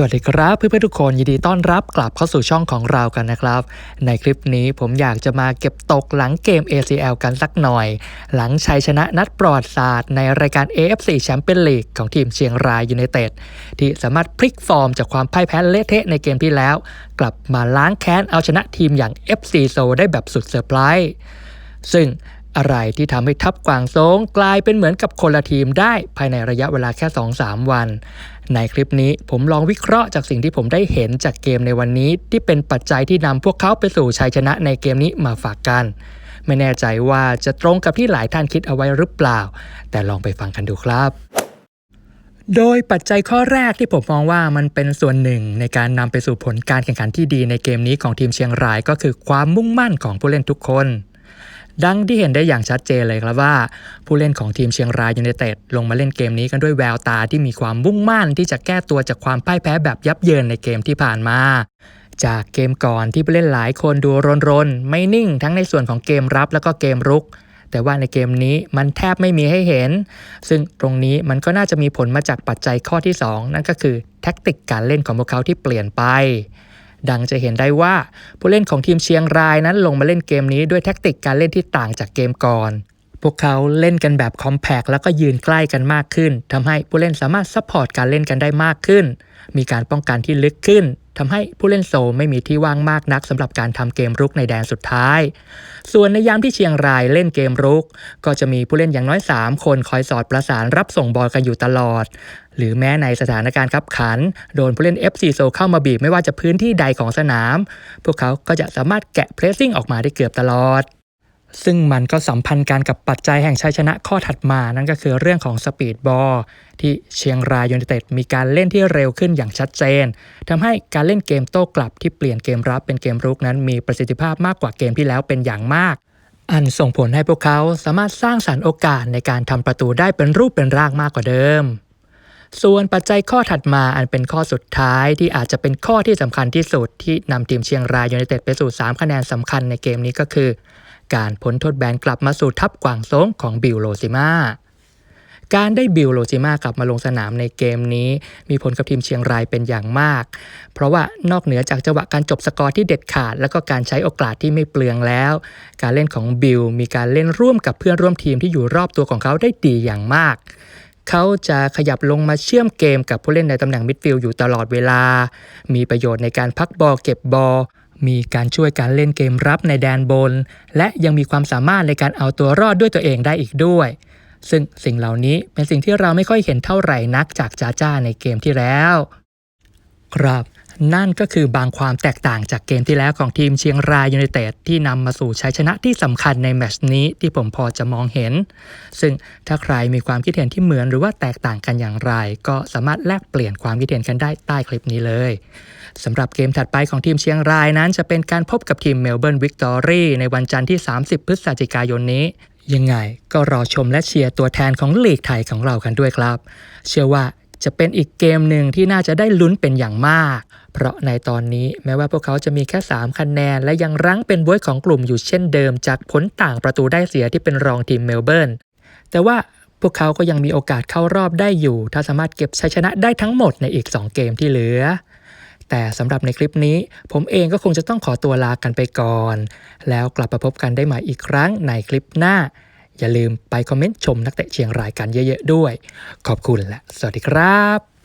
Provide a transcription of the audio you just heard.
สวัสดีครับเพื่อนๆทุกคนยินดีต้อนรับกลับเข้าสู่ช่องของเรากันนะครับ ในคลิปนี้ผมอยากจะมาเก็บตกหลังเกม ACL กันสักหน่อย หลังชัยชนะนัดปลอดศาสตร์ในรายการ AFC แชมเปี้ยนลีกของทีมเชียงรายยูไนเต็ดที่สามารถพลิกฟอร์มจากความพ่ายแพ้เละเทะในเกมที่แล้ว กลับมาล้างแค้นเอาชนะทีมอย่าง FC โซได้แบบสุดเซอร์ไพรส์ซึ่ง อะไรที่ทำให้ทัพกวางโซงกลายเป็นเหมือนกับคนละทีมได้ภายในระยะเวลาแค่ 2-3 วัน ในคลิปนี้ผมลองวิเคราะห์จากสิ่งที่ผมได้เห็นจากเกมในวันนี้ ที่เป็นปัจจัยที่นำพวกเขาไปสู่ชัยชนะในเกมนี้มาฝากกัน ไม่แน่ใจว่าจะตรงกับที่หลายท่านคิดเอาไว้หรือเปล่า แต่ลองไปฟังกันดูครับโดยปัจจัยข้อแรกที่ผมมองว่ามันเป็นส่วนหนึ่งในการนำไปสู่ผลการแข่งขันที่ดีในเกมนี้ของทีมเชียงรายก็คือความมุ่งมั่นของผู้เล่นทุกคน ดังที่เห็นได้อย่างชัดเจนเลยครับว่า ผู้เล่นของทีมเชียงรายยูไนเต็ดลงมาเล่นเกมนี้กันด้วยแววตาที่มีความมุ่งมั่นที่จะแก้ตัวจากความพ่ายแพ้แบบยับเยินในเกมที่ผ่านมา จากเกมก่อนที่ผู้เล่นหลายคนดูรนรนๆไม่นิ่งทั้งในส่วนของเกมรับแล้วก็เกมรุกแต่ว่าในเกมนี้มันแทบไม่มีให้เห็น ซึ่งตรงนี้มันก็น่าจะมีผลมาจากปัจจัยข้อที่ 2 นั่นก็คือแท็กติกการเล่นของพวกเขาที่เปลี่ยนไป ดังจะเห็นได้ว่าผู้เล่นของทีมเชียงรายนั้นลงมาเล่นเกมนี้ด้วยแท็กติกการเล่นที่ต่างจากเกมก่อน พวกเขาเล่นกันแบบคอมแพกแล้วก็ยืนใกล้กันมากขึ้นทำให้ผู้เล่นสามารถซัพพอร์ตการเล่นกันได้มากขึ้น มีการป้องกันที่ลึกขึ้นทำให้ผู้เล่นโซไม่มีที่ว่างมากนักสำหรับการทำเกมรุกในแดนสุดท้าย ส่วนในยามที่เชียงรายเล่นเกมรุก ก็จะมีผู้เล่นอย่างน้อย 3 คนคอยสอดประสานรับส่งบอลกันอยู่ตลอด หรือแม้ในสถานการณ์ขับขัน โดนผู้เล่น FC โซเข้ามาบีบไม่ว่าจะพื้นที่ใดของสนาม พวกเขาก็จะสามารถแกะเพรสซิ่งออกมาได้เกือบตลอด ซึ่งมันก็สัมพันธ์กันกับปัจจัยแห่งชัยชนะข้อถัดมา นั่นก็คือเรื่องของสปีดบอลที่เชียงรายยูไนเต็ดมีการเล่นที่เร็วขึ้นอย่างชัดเจนทำให้การเล่นเกมโต้กลับที่เปลี่ยนเกมรับเป็นเกมรุกนั้นมีประสิทธิภาพมากกว่าเกมที่แล้วเป็นอย่างมาก อันส่งผลให้พวกเขาสามารถสร้างสารรค์โอกาสในการทำประตูได้เป็นรูปเป็นร่างมากกว่าเดิมส่วนปัจจัยข้อถัดมาอันเป็นข้อสุดท้ายที่อาจจะเป็นข้อที่สำคัญที่สุดที่นำทีมเชียงรายยูไนเต็ดไปสู่ 3 คะแนนสำคัญในเกมนี้ก็คือ การพ้นโทษแบนกลับมาสู่ทัพกวางโซงของบิลโลซิมาการได้บิลโลซิมากลับมาลงสนามในเกมนี้ มีผลกับทีมเชียงรายเป็นอย่างมาก เพราะว่านอกเหนือจากจังหวะการจบสกอร์ที่เด็ดขาด แล้วก็การใช้โอกาสที่ไม่เปลืองแล้ว การเล่นของบิลมีการเล่นร่วมกับเพื่อนร่วมทีมที่อยู่รอบตัวของเขาได้ดีอย่างมาก เขาจะขยับลงมาเชื่อมเกมกับผู้เล่นในตำแหน่งมิดฟิลด์อยู่ตลอดเวลา มีประโยชน์ในการพักบอลเก็บบอล มีการช่วยการเล่นเกมรับในแดนบน และยังมีความสามารถในการเอาตัวรอดด้วยตัวเองได้อีกด้วย ซึ่งสิ่งเหล่านี้เป็นสิ่งที่เราไม่ค่อยเห็นเท่าไหร่นักจากจาจ้าในเกมที่แล้ว ครับ นั่นก็คือบางความแตกต่างจากเกมที่แล้วของทีมเชียงรายยูไนเต็ดที่นำมาสู่ชัยชนะที่สำคัญในแมชนี้ที่ผมพอจะมองเห็น ซึ่งถ้าใครมีความคิดเห็นที่เหมือนหรือว่าแตกต่างกันอย่างไร ก็สามารถแลกเปลี่ยนความคิดเห็นกันได้ใต้คลิปนี้เลยสำหรับเกมถัดไปของทีมเชียงรายนั้นจะเป็นการพบกับทีมเมลเบิร์นวิกตอรี่ในวันจันทร์ที่ 30 พฤศจิกายนนี้ยังไงก็รอชมและเชียร์ตัวแทนของลีกไทยของเรากันด้วยครับ เชื่อว่า จะเป็นอีกเกมหนึ่งที่น่าจะได้ลุ้นเป็นอย่างมาก เพราะในตอนนี้แม้ว่าพวกเขาจะมีแค่ 3 คะแนน และยังรั้งเป็นบวยของกลุ่มอยู่เช่นเดิม จากผลต่างประตูได้เสียที่เป็นรองทีมเมลเบิร์น แต่ว่าพวกเขาก็ยังมีโอกาสเข้ารอบได้อยู่ ถ้าสามารถเก็บชัยชนะได้ทั้งหมดในอีก 2 เกมที่เหลือ แต่สำหรับในคลิปนี้ ผมเองก็คงจะต้องขอตัวลากันไปก่อน แล้วกลับมาพบกันได้ใหม่อีกครั้งในคลิปหน้า อย่าลืมไปคอมเมนต์ชมนักเตะเชียงรายกันเยอะ ๆ ด้วย ขอบคุณและสวัสดีครับ